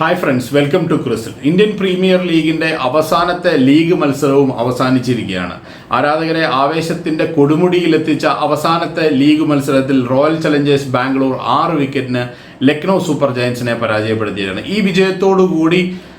Hi friends welcome to ക്രിസിൽ Indian premier ലീഗിന്റെ അവസാനത്തെ ലീഗ് മത്സരവും അവസാനിച്ചിരിക്കുകയാണ്. ആരാധകരെ ആവേശത്തിന്റെ കൊടുമുടിയിലെത്തിച്ച അവസാനത്തെ ലീഗ് മത്സരത്തിൽ റോയൽ ചലഞ്ചേഴ്സ് ബാംഗ്ലൂർ ആറ് വിക്കറ്റിന് ലക്നൗ സൂപ്പർ ജയൻസിനെ പരാജയപ്പെടുത്തിയിരുന്നു ഈ വിജയത്തോടു കൂടി ആ,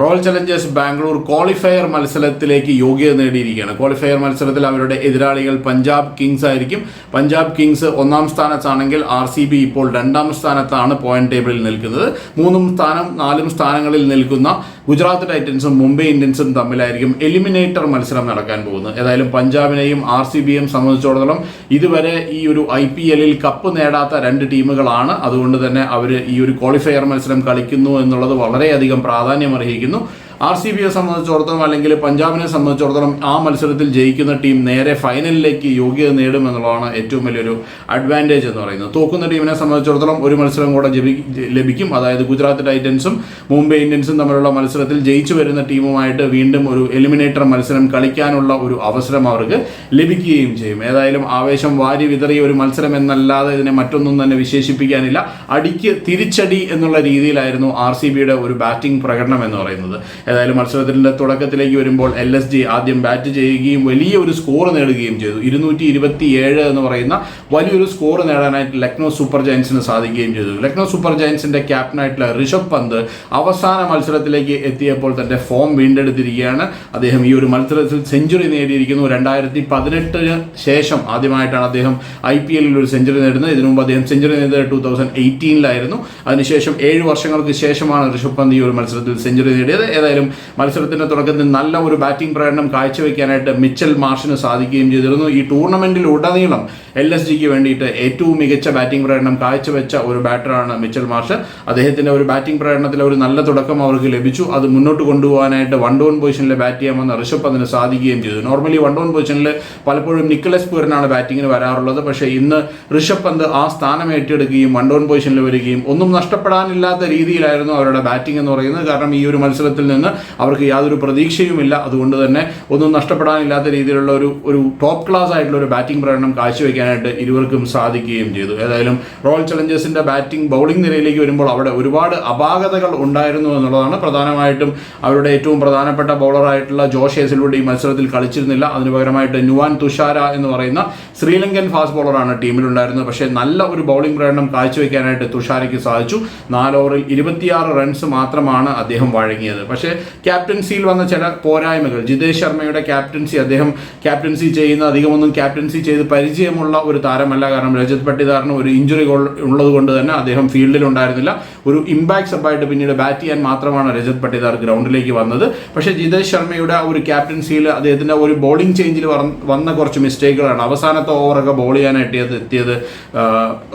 റോയൽ ചലഞ്ചേഴ്സ് ബാംഗ്ലൂർ ക്വാളിഫയർ മത്സരത്തിലേക്ക് യോഗ്യത നേടിയിരിക്കുകയാണ്. ക്വാളിഫയർ മത്സരത്തിൽ അവരുടെ എതിരാളികൾ പഞ്ചാബ് കിങ്സ് ആയിരിക്കും. പഞ്ചാബ് കിങ്സ് ഒന്നാം സ്ഥാനത്താണെങ്കിൽ ആർ സി ബി ഇപ്പോൾ രണ്ടാം സ്ഥാനത്താണ് പോയിന്റ് ടേബിളിൽ നിൽക്കുന്നത്. മൂന്നും സ്ഥാനം നാലും സ്ഥാനങ്ങളിൽ നിൽക്കുന്ന ഗുജറാത്ത് ടൈറ്റൻസും മുംബൈ ഇന്ത്യൻസും തമ്മിലായിരിക്കും എലിമിനേറ്റർ മത്സരം നടക്കാൻ പോകുന്നത്. ഏതായാലും പഞ്ചാബിനെയും ആർ സി ബിയെയും സംബന്ധിച്ചിടത്തോളം ഇതുവരെ ഈ ഒരു ഐ പി എല്ലിൽ കപ്പ് നേടാത്ത രണ്ട് ടീമുകളാണ് അതുകൊണ്ട് തന്നെ അവർ ഈ ഒരു ക്വാളിഫയർ മത്സരം കളിക്കുന്നു എന്നുള്ളത് വളരെയധികം പ്രാധാന്യം അർഹിക്കുന്നു ആർ സി ബിയെ സംബന്ധിച്ചിടത്തോളം അല്ലെങ്കിൽ പഞ്ചാബിനെ സംബന്ധിച്ചിടത്തോളം ആ മത്സരത്തിൽ ജയിക്കുന്ന ടീം നേരെ ഫൈനലിലേക്ക് യോഗ്യത നേടും എന്നുള്ളതാണ് ഏറ്റവും വലിയൊരു അഡ്വാന്റേജ് എന്ന് പറയുന്നത്. തോക്കുന്ന ടീമിനെ സംബന്ധിച്ചിടത്തോളം ഒരു മത്സരം കൂടെ ലഭിക്കും. അതായത് ഗുജറാത്ത് ടൈറ്റൻസും മുംബൈ ഇന്ത്യൻസും തമ്മിലുള്ള മത്സരത്തിൽ ജയിച്ചു വരുന്ന ടീമുമായിട്ട് വീണ്ടും ഒരു എലിമിനേറ്റർ മത്സരം കളിക്കാനുള്ള ഒരു അവസരം അവർക്ക് ലഭിക്കുകയും ചെയ്യും. ഏതായാലും ആവേശം വാരി വിതറിയ ഒരു മത്സരം എന്നല്ലാതെ ഇതിനെ മറ്റൊന്നും തന്നെ വിശേഷിപ്പിക്കാനില്ല. അടിക്ക് തിരിച്ചടി എന്നുള്ള രീതിയിലായിരുന്നു ആർ സി ബിയുടെ ഒരു ബാറ്റിംഗ് പ്രകടനം എന്ന് പറയുന്നത്. ഏതായാലും മത്സരത്തിന്റെ തുടക്കത്തിലേക്ക് വരുമ്പോൾ എൽ എസ് ജി ആദ്യം ബാറ്റ് ചെയ്യുകയും വലിയ ഒരു സ്കോർ നേടുകയും ചെയ്തു. ഇരുന്നൂറ്റി ഇരുപത്തി ഏഴ് എന്ന് പറയുന്ന വലിയൊരു സ്കോർ നേടാനായിട്ട് ലക്നൗ സൂപ്പർ ജയൻസിന് സാധിക്കുകയും ചെയ്തു. ലക്നൗ സൂപ്പർ ജയൻസിന്റെ ക്യാപ്റ്റനായിട്ടുള്ള ഋഷഭ് പന്ത് അവസാന മത്സരത്തിലേക്ക് എത്തിയപ്പോൾ തന്റെ ഫോം വീണ്ടെടുത്തിരിക്കുകയാണ്. അദ്ദേഹം ഈ ഒരു മത്സരത്തിൽ സെഞ്ചുറി നേടിയിരിക്കുന്നു. രണ്ടായിരത്തി പതിനെട്ടിന് ശേഷം ആദ്യമായിട്ടാണ് അദ്ദേഹം ഐ പി എല്ലിൽ ഒരു സെഞ്ചുറി നേടുന്നത്. ഇതിനു മുമ്പ് അദ്ദേഹം സെഞ്ചുറി നേടിയത് ടൂ തൗസൻഡ് എയ്റ്റീനിലായിരുന്നു അതിനുശേഷം ഏഴ് വർഷങ്ങൾക്ക് ശേഷമാണ് ഋഷഭ് പന്ത് ഈ ഒരു മത്സരത്തിൽ സെഞ്ചുറി നേടിയത്. ഏതായാലും മത്സരത്തിന്റെ തുടക്കത്തിൽ നല്ല ഒരു ബാറ്റിംഗ് പ്രകടനം കാഴ്ചവെക്കാനായിട്ട് മിച്ചൽ മാർഷിന് സാധിക്കുകയും ചെയ്തിരുന്നു. ഈ ടൂർണമെന്റിൽ ഉടനീളം എൽ എസ് ജിക്ക് വേണ്ടിയിട്ട് ഏറ്റവും മികച്ച ബാറ്റിംഗ് പ്രകടനം കാഴ്ചവെച്ച ഒരു ബാറ്ററാണ് മിച്ചൽ മാർഷ്. അദ്ദേഹത്തിന്റെ ഒരു ബാറ്റിംഗ് പ്രകടനത്തിൽ ഒരു നല്ല തുടക്കം അവർക്ക് ലഭിച്ചു. അത് മുന്നോട്ട് കൊണ്ടുപോകാനായിട്ട് വൺ ഡൗൺ പൊസിഷനിൽ ബാറ്റ് ചെയ്യാമെന്ന് ഋഷഭ് പന്തിന് സാധിക്കുകയും ചെയ്തു. നോർമലി വൺ ഡൗൺ പൊസിഷനിൽ പലപ്പോഴും നിക്കലസ് പൂരനാണ് ബാറ്റിങ്ങിന് വരാറുള്ളത്. പക്ഷേ ഇന്ന് ഋഷഭ് പന്ത് ആ സ്ഥാനം ഏറ്റെടുക്കുകയും വൺ ഡൗൺ പൊസിഷനിൽ വരികയും ഒന്നും നഷ്ടപ്പെടാനില്ലാത്ത രീതിയിലായിരുന്നു അവരുടെ ബാറ്റിംഗ് എന്ന് പറയുന്നത്. കാരണം ഈ ഒരു മത്സരത്തിൽ നിന്ന് അവർക്ക് യാതൊരു പ്രതീക്ഷയുമില്ല. അതുകൊണ്ട് തന്നെ ഒന്നും നഷ്ടപ്പെടാനില്ലാത്ത രീതിയിലുള്ള ഒരു ഒരു ടോപ്പ് ക്ലാസ് ആയിട്ടുള്ള ഒരു ബാറ്റിംഗ് പ്രകടനം കാഴ്ചവെക്കാനായിട്ട് ഇരുവർക്കും സാധിക്കുകയും ചെയ്തു. ഏതായാലും റോയൽ ചലഞ്ചേഴ്സിന്റെ ബാറ്റിംഗ് ബൗളിംഗ് നിരയിലേക്ക് വരുമ്പോൾ അവിടെ ഒരുപാട് അപാകതകൾ ഉണ്ടായിരുന്നു എന്നുള്ളതാണ്. പ്രധാനമായിട്ടും അവരുടെ ഏറ്റവും പ്രധാനപ്പെട്ട ബൗളറായിട്ടുള്ള ജോഷ് ഹേസിലൂടെ ഈ മത്സരത്തിൽ കളിച്ചിരുന്നില്ല. അതിനു പകരമായിട്ട് നുവാൻ തുഷാര എന്ന് പറയുന്ന ശ്രീലങ്കൻ ഫാസ്റ്റ് ബോളറാണ് ടീമിലുണ്ടായിരുന്നത്. പക്ഷേ നല്ല ഒരു ബൗളിംഗ് പ്രകടനം കാഴ്ചവെക്കാനായിട്ട് തുഷാരയ്ക്ക് സാധിച്ചു. നാല് ഓവറിൽ ഇരുപത്തിയാറ് റൺസ് മാത്രമാണ് അദ്ദേഹം വഴങ്ങിയത്. പക്ഷേ ക്യാപ്റ്റൻസിയിൽ വന്ന ചില പോരായ്മകൾ. ജിതേഷ് ശർമ്മയുടെ ക്യാപ്റ്റൻസി അദ്ദേഹം ക്യാപ്റ്റൻസി ചെയ്യുന്ന അധികമൊന്നും ക്യാപ്റ്റൻസി ചെയ്ത് പരിചയമുള്ള ഒരു താരമല്ല. കാരണം രജത് പട്ടിദാറിന് ഒരു ഇഞ്ചുറി ഉള്ളത് കൊണ്ട് തന്നെ അദ്ദേഹം ഫീൽഡിൽ ഉണ്ടായിരുന്നില്ല. ഒരു ഇമ്പാക്ട് സബായിട്ട് പിന്നീട് ബാറ്റ് ചെയ്യാൻ മാത്രമാണ് രജത് പട്ടിദാർ ഗ്രൗണ്ടിലേക്ക് വന്നത്. പക്ഷേ ജിതേഷ് ശർമ്മയുടെ ഒരു ക്യാപ്റ്റൻസിയിൽ അദ്ദേഹത്തിന്റെ ഒരു ബോളിംഗ് ചേഞ്ചിൽ വന്ന കുറച്ച് മിസ്റ്റേക്കുകളാണ് അവസാനത്തെ ഓവറൊക്കെ ബോൾ ചെയ്യാനായിട്ട് എത്തിയത്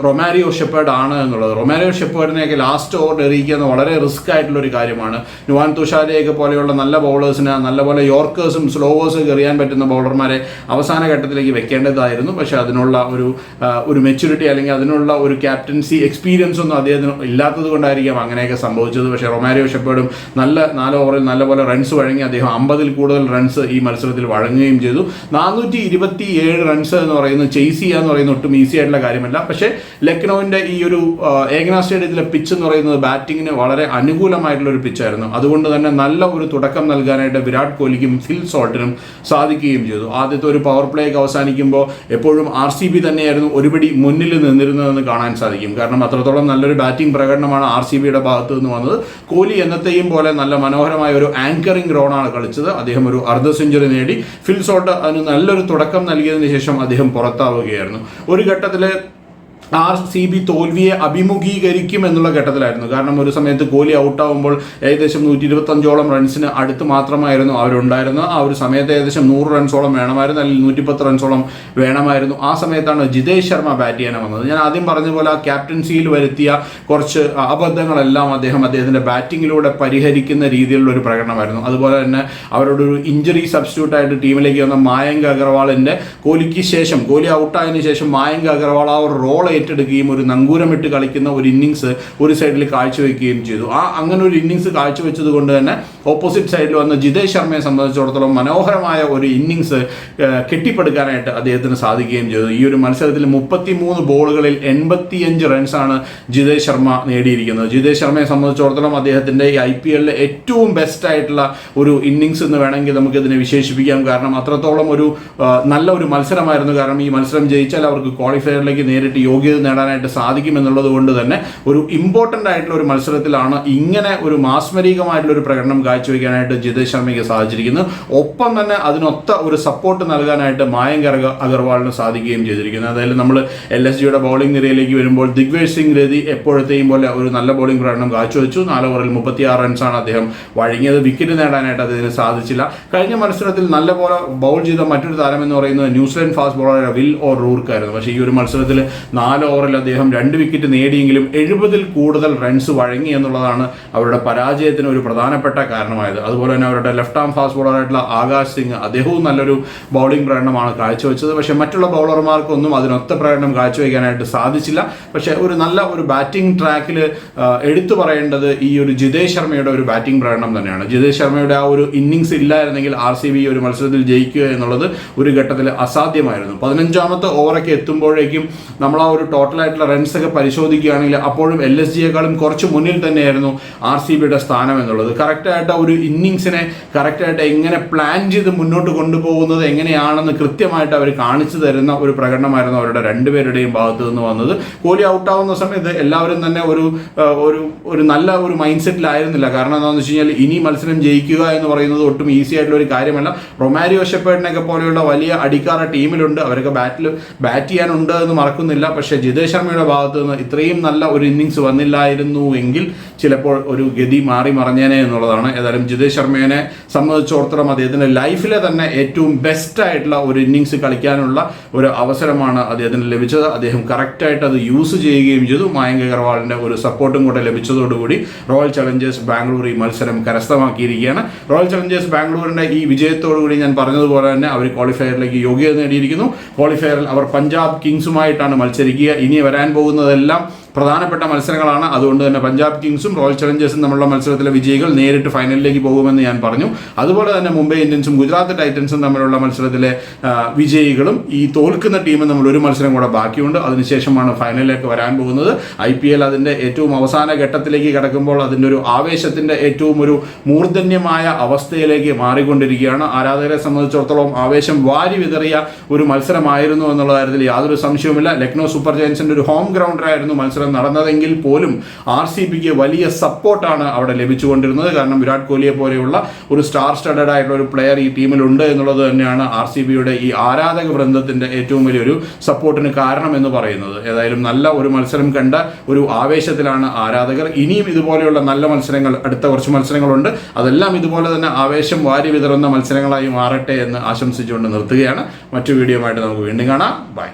റൊമാരിയോ ഷെപ്പേർഡ് ആണ് എന്നുള്ളത്. റൊമാരിയോ ഷെപ്പേർഡിനെയൊക്കെ ലാസ്റ്റ് ഓവർ എറിയിക്കുന്ന വളരെ റിസ്ക് ആയിട്ടുള്ള ഒരു കാര്യമാണ്. നുവാൻ തുഷാരയൊക്കെ പോലെയുള്ള നല്ല ബൗളേഴ്സിന് നല്ലപോലെ യോർക്കേഴ്സും സ്ലോവേഴ്സും എറിയാൻ പറ്റുന്ന ബൗളർമാരെ അവസാന ഘട്ടത്തിലേക്ക് വെക്കേണ്ടതായിരുന്നു. പക്ഷേ അതിനുള്ള ഒരു ഒരു മെച്യൂരിറ്റി അല്ലെങ്കിൽ അതിനുള്ള ഒരു ക്യാപ്റ്റൻസി എക്സ്പീരിയൻസ് ഒന്നും അദ്ദേഹത്തിന് ഇല്ലാത്തത് കൊണ്ടായിരിക്കാം അങ്ങനെയൊക്കെ സംഭവിച്ചത്. പക്ഷേ റൊമാരിയോ ഷെപ്പേർഡും നല്ല നാല് ഓവറിൽ നല്ലപോലെ റൺസ് വഴങ്ങി അദ്ദേഹം അമ്പതിൽ കൂടുതൽ റൺസ് ഈ മത്സരത്തിൽ വഴങ്ങുകയും ചെയ്തു. നാനൂറ്റി ഇരുപത്തി ഏഴ് റൺസ് എന്ന് പറയുന്നത് ചേസ് ചെയ്യുക എന്ന് പറയുന്നത് ഒട്ടും ഈസി ആയിട്ടുള്ള കാര്യമല്ല. പക്ഷേ ലക്നൌവിന്റെ ഈ ഒരു ഏകനാ സ്റ്റേഡിയത്തിലെ പിച്ച് എന്ന് പറയുന്നത് ബാറ്റിങ്ങിന് വളരെ അനുകൂലമായിട്ടുള്ള ഒരു പിച്ചായിരുന്നു അതുകൊണ്ട് തന്നെ നല്ല ഒരു തുടക്കം നൽകാനായിട്ട് വിരാട് കോഹ്ലിക്കും ഫിൽ സോൾട്ടിനും സാധിക്കുകയും ചെയ്തു. ആദ്യത്തെ ഒരു പവർ പ്ലേ ഒക്കെ അവസാനിക്കുമ്പോൾ എപ്പോഴും ആർ സി ബി തന്നെയായിരുന്നു ഒരുപടി മുന്നിൽ നിന്നിരുന്നതെന്ന് കാണാൻ സാധിക്കും. കാരണം അത്രത്തോളം നല്ലൊരു ബാറ്റിംഗ് പ്രകടനമാണ് ആർ സി ബിയുടെ ഭാഗത്തു നിന്ന് വന്നത്. കോഹ്ലി എന്നത്തെയും പോലെ നല്ല മനോഹരമായ ഒരു ആങ്കറിംഗ് റോണാണ് കളിച്ചത്. അദ്ദേഹം ഒരു അർദ്ധ സെഞ്ചുറി നേടി. ഫിൽ സോൾട്ട് അതിന് നല്ലൊരു തുടക്കം നൽകിയതിനു ശേഷം അദ്ദേഹം പുറത്താവുകയായിരുന്നു. ഒരു ഘട്ടത്തിൽ ആർ സി ബി തോൽവിയെ അഭിമുഖീകരിക്കും എന്നുള്ള ഘട്ടത്തിലായിരുന്നു. കാരണം ഒരു സമയത്ത് കോഹ്ലി ഔട്ടാവുമ്പോൾ ഏകദേശം നൂറ്റി ഇരുപത്തഞ്ചോളം റൺസിന് അടുത്ത് മാത്രമായിരുന്നു അവരുണ്ടായിരുന്നത്. ആ ഒരു സമയത്ത് ഏകദേശം നൂറ് റൺസോളം വേണമായിരുന്നു അല്ലെങ്കിൽ നൂറ്റിപ്പത്ത് റൺസോളം വേണമായിരുന്നു. ആ സമയത്താണ് ജിതേഷ് ശർമ്മ ബാറ്റ് ചെയ്യാൻ വന്നത്. ഞാൻ ആദ്യം പറഞ്ഞ പോലെ ആ ക്യാപ്റ്റൻസിയിൽ വരുത്തിയ കുറച്ച് അബദ്ധങ്ങളെല്ലാം അദ്ദേഹം അദ്ദേഹത്തിന്റെ ബാറ്റിങ്ങിലൂടെ പരിഹരിക്കുന്ന രീതിയിലുള്ള ഒരു പ്രകടനമായിരുന്നു. അതുപോലെ തന്നെ അവരുടെ ഒരു ഇഞ്ചുറി സബ്സ്റ്റിറ്റ്യൂട്ട് ആയിട്ട് ടീമിലേക്ക് വന്ന മായങ്ക് അഗർവാളിന്റെ കോഹ്ലിക്ക് ശേഷം കോഹ്ലി ഔട്ടായതിനു ശേഷം മായങ്ക് അഗർവാൾ ആ ഒരു റോൾ ഏറ്റെടുക്കുകയും ഒരു നങ്കൂരമിട്ട് കളിക്കുന്ന ഒരു ഇന്നിങ്സ് ഒരു സൈഡിൽ കാഴ്ചവെക്കുകയും ചെയ്തു. ആ അങ്ങനെ ഒരു ഇന്നിങ്സ് കാഴ്ചവെച്ചത് കൊണ്ട് തന്നെ ഓപ്പോസിറ്റ് സൈഡിൽ വന്ന ജിതേഷ് ശർമ്മയെ സംബന്ധിച്ചിടത്തോളം മനോഹരമായ ഒരു ഇന്നിങ്സ് കെട്ടിപ്പടുക്കാനായിട്ട് അദ്ദേഹത്തിന് സാധിക്കുകയും ചെയ്തു. ഈ ഒരു മത്സരത്തിൽ മുപ്പത്തി മൂന്ന് ബോളുകളിൽ എൺപത്തിയഞ്ച് റൺസാണ് ജിതേഷ് ശർമ്മ നേടിയിരിക്കുന്നത്. ജിതേഷ് ശർമ്മയെ സംബന്ധിച്ചിടത്തോളം അദ്ദേഹത്തിന്റെ ഈ ഐ പി എല്ലിലെ ഏറ്റവും ബെസ്റ്റ് ആയിട്ടുള്ള ഒരു ഇന്നിങ്സ് എന്ന് വേണമെങ്കിൽ നമുക്ക് ഇതിനെ വിശേഷിപ്പിക്കാം. കാരണം അത്രത്തോളം ഒരു നല്ല ഒരു മത്സരമായിരുന്നു. കാരണം ഈ മത്സരം ജയിച്ചാൽ അവർക്ക് ക്വാളിഫയറിലേക്ക് നേരിട്ട് യോഗ്യത നേടാനായിട്ട് സാധിക്കും എന്നുള്ളത് കൊണ്ട് തന്നെ ഒരു ഇമ്പോർട്ടന്റ് ആയിട്ടുള്ള ഒരു മത്സരത്തിലാണ് ഇങ്ങനെ ഒരു മാസ്മരികമായിട്ടുള്ള ഒരു പ്രകടനം കാഴ്ചവെക്കാനായിട്ട് ജിതേഷ് ശർമ്മയ്ക്ക് സാധിച്ചിരിക്കുന്നത്. ഒപ്പം തന്നെ അതിനൊത്ത ഒരു സപ്പോർട്ട് നൽകാനായിട്ട് മായങ്കർ അഗ- അഗർവാളിന് സാധിക്കുകയും ചെയ്തിരിക്കുന്നു. അതായത് നമ്മൾ എൽ എസ് ജിയുടെ ബൗളിംഗ് നിരയിലേക്ക് വരുമ്പോൾ ദിഗ്വേഷ് സിംഗ് രതി എപ്പോഴത്തെയും പോലെ ഒരു നല്ല ബൗളിംഗ് പ്രകടനം കാഴ്ചവെച്ചു. നാല് ഓവറിൽ മുപ്പത്തിയാറ് റൺസാണ് അദ്ദേഹം വഴങ്ങിയത്. വിക്കറ്റ് നേടാനായിട്ട് അദ്ദേഹത്തിന് സാധിച്ചില്ല. കഴിഞ്ഞ മത്സരത്തിൽ നല്ലപോലെ ബൗൾ ചെയ്ത മറ്റൊരു താരം എന്ന് പറയുന്നത് New Zealand fast bowler Will or റൂർക്കായിരുന്നു. പക്ഷേ ഈ ഒരു മത്സരത്തിൽ നാല് ഓവറിൽ അദ്ദേഹം രണ്ട് വിക്കറ്റ് നേടിയെങ്കിലും എഴുപതിൽ കൂടുതൽ റൺസ് വഴങ്ങി എന്നുള്ളതാണ് അവരുടെ പരാജയത്തിന് ഒരു പ്രധാനപ്പെട്ട കാരണമായത്. അതുപോലെ തന്നെ അവരുടെ ലെഫ്റ്റ് ആം ഫാസ്റ്റ് ബോളറായിട്ടുള്ള ആകാശ് സിംഗ് അദ്ദേഹവും നല്ലൊരു ബൗളിംഗ് പ്രകടനമാണ് കാഴ്ചവെച്ചത്. പക്ഷേ മറ്റുള്ള ബൗളർമാർക്കൊന്നും അതിനൊത്ത പ്രകടനം കാഴ്ചവെക്കാനായിട്ട് സാധിച്ചില്ല. പക്ഷേ ഒരു നല്ല ഒരു ബാറ്റിംഗ് ട്രാക്കിൽ എടുത്തു പറയേണ്ടത് ഈ ഒരു ജിതേഷ് ശർമ്മയുടെ ഒരു ബാറ്റിംഗ് പ്രകടനം തന്നെയാണ്. ജിതേഷ് ശർമ്മയുടെ ആ ഒരു ഇന്നിംഗ്സ് ഇല്ലായിരുന്നെങ്കിൽ ആർ സി ബി ഒരു മത്സരത്തിൽ ജയിക്കുക എന്നുള്ളത് ഒരു ഘട്ടത്തിൽ അസാധ്യമായിരുന്നു. പതിനഞ്ചാമത്തെ ഓവറൊക്കെ എത്തുമ്പോഴേക്കും നമ്മൾ ആ ഒരു ടോട്ടലായിട്ടുള്ള റൺസ് ഒക്കെ പരിശോധിക്കുകയാണെങ്കിൽ അപ്പോഴും എൽ എസ് ജിയെക്കാളും കുറച്ച് മുന്നിൽ തന്നെയായിരുന്നു ആർ സി ബിയുടെ സ്ഥാനം എന്നുള്ളത്. കറക്റ്റായിട്ട് ഒരു ഇന്നിങ്സിനെ കറക്റ്റായിട്ട് എങ്ങനെ പ്ലാൻ ചെയ്ത് മുന്നോട്ട് കൊണ്ടുപോകുന്നത് എങ്ങനെയാണെന്ന് കൃത്യമായിട്ട് അവർ കാണിച്ചു തരുന്ന ഒരു പ്രകടനമായിരുന്നു അവരുടെ രണ്ടുപേരുടെയും ഭാഗത്ത് നിന്ന് വന്നത്. കോഹ്ലി ഔട്ടാവുന്ന സമയത്ത് എല്ലാവരും തന്നെ ഒരു ഒരു ഒരു നല്ല ഒരു മൈൻഡ് സെറ്റിലായിരുന്നില്ല കാരണം എന്താണെന്ന് വെച്ച് കഴിഞ്ഞാൽ ഇനി മത്സരം ജയിക്കുക എന്ന് പറയുന്നത് ഒട്ടും ഈസി ആയിട്ടുള്ള ഒരു കാര്യമല്ല. റൊമാരിയോ ഷെപ്പേഡിനൊക്കെ പോലെയുള്ള വലിയ അടിക്കാറ ടീമിലുണ്ട്. അവരൊക്കെ ബാറ്റിൽ ബാറ്റ് ചെയ്യാനുണ്ട് എന്ന് മറക്കുന്നില്ല. പക്ഷേ ജിതേഷ് ശർമ്മയുടെ ഭാഗത്തു നിന്ന് ഇത്രയും നല്ല ഒരു ഇന്നിങ്സ് വന്നില്ലായിരുന്നു എങ്കിൽ ചിലപ്പോൾ ഒരു ഗതി മാറി മറിഞ്ഞേനെ എന്നുള്ളതാണ്. ഏതായാലും ജിതേഷ് ശർമ്മയെ സംബന്ധിച്ചിടത്തോളം അദ്ദേഹത്തിന്റെ ലൈഫിലെ തന്നെ ഏറ്റവും ബെസ്റ്റ് ആയിട്ടുള്ള ഒരു ഇന്നിങ്സ് കളിക്കാനുള്ള ഒരു അവസരമാണ് അദ്ദേഹത്തിന് ലഭിച്ചത്. അദ്ദേഹം കറക്റ്റായിട്ട് അത് യൂസ് ചെയ്യുകയും ചെയ്തു. മായങ്ക് അഗർവാളിന്റെ ഒരു സപ്പോർട്ടും കൂടെ ലഭിച്ചതോടുകൂടി റോയൽ ചലഞ്ചേഴ്സ് ബാംഗ്ലൂർ ഈ മത്സരം കരസ്ഥമാക്കിയിരിക്കുകയാണ്. റോയൽ ചലഞ്ചേഴ്സ് ബാംഗ്ലൂരിന്റെ ഈ വിജയത്തോടുകൂടി ഞാൻ പറഞ്ഞതുപോലെ തന്നെ അവർ ക്വാളിഫയറിലേക്ക് യോഗ്യത നേടിയിരിക്കുന്നു. ക്വാളിഫയറിൽ അവർ പഞ്ചാബ് കിങ്സുമായിട്ടാണ് മത്സരിക്കുക. ഇനി വരാൻ പോകുന്നതെല്ലാം പ്രധാനപ്പെട്ട മത്സരങ്ങളാണ്. അതുകൊണ്ട് തന്നെ പഞ്ചാബ് കിങ്സും റോയൽ ചലഞ്ചേഴ്സും നമ്മളുടെ മത്സരത്തിലെ വിജയികൾ നേരിട്ട് ഫൈനലിലേക്ക് പോകുമെന്ന് ഞാൻ പറഞ്ഞു. അതുപോലെ തന്നെ മുംബൈ ഇന്ത്യൻസും ഗുജറാത്ത് ടൈറ്റൻസും തമ്മിലുള്ള മത്സരത്തിലെ വിജയികളും ഈ തോൽക്കുന്ന ടീമും നമ്മൾ ഒരു മത്സരം കൂടെ ബാക്കിയുണ്ട്. അതിനുശേഷമാണ് ഫൈനലിലേക്ക് വരാൻ പോകുന്നത്. ഐ പി എൽ അതിന്റെ ഏറ്റവും അവസാന ഘട്ടത്തിലേക്ക് കിടക്കുമ്പോൾ അതിന്റെ ഒരു ആവേശത്തിന്റെ ഏറ്റവും ഒരു മൂർധന്യമായ അവസ്ഥയിലേക്ക് മാറിക്കൊണ്ടിരിക്കുകയാണ്. ആരാധകരെ സംബന്ധിച്ചിടത്തോളം ആവേശം വാരി വിതറിയ ഒരു മത്സരമായിരുന്നു എന്നുള്ള കാര്യത്തിൽ യാതൊരു സംശയവുമില്ല. ലക്നോ സൂപ്പർ ജയൻസിന്റെ ഒരു ഹോം ഗ്രൗണ്ടറായിരുന്നു മത്സരം നടന്നതെങ്കിൽ പോലും ആർ സി ബിക്ക് വലിയ സപ്പോർട്ടാണ് അവിടെ ലഭിച്ചുകൊണ്ടിരുന്നത്. കാരണം വിരാട് കോഹ്ലിയെ പോലെയുള്ള ഒരു സ്റ്റാർ സ്റ്റഡഡ് ആയിട്ടുള്ള ഒരു പ്ലെയർ ഈ ടീമിലുണ്ട് എന്നുള്ളത് തന്നെയാണ് ആർ സി ബിയുടെ ഈ ആരാധക വൃന്ദത്തിന്റെ ഏറ്റവും വലിയൊരു സപ്പോർട്ടിന് കാരണം എന്ന് പറയുന്നത്. ഏതായാലും നല്ല ഒരു മത്സരം കണ്ട ഒരു ആവേശത്തിലാണ് ആരാധകർ. ഇനിയും ഇതുപോലെയുള്ള നല്ല മത്സരങ്ങൾ അടുത്ത കുറച്ച് മത്സരങ്ങളുണ്ട്. അതെല്ലാം ഇതുപോലെ തന്നെ ആവേശം വാരി വിതറുന്ന മത്സരങ്ങളായി മാറട്ടെ എന്ന് ആശംസിച്ചുകൊണ്ട് നിർത്തുകയാണ്. മറ്റു വീഡിയോ ആയിട്ട് നമുക്ക് വീണ്ടും കാണാം. ബൈ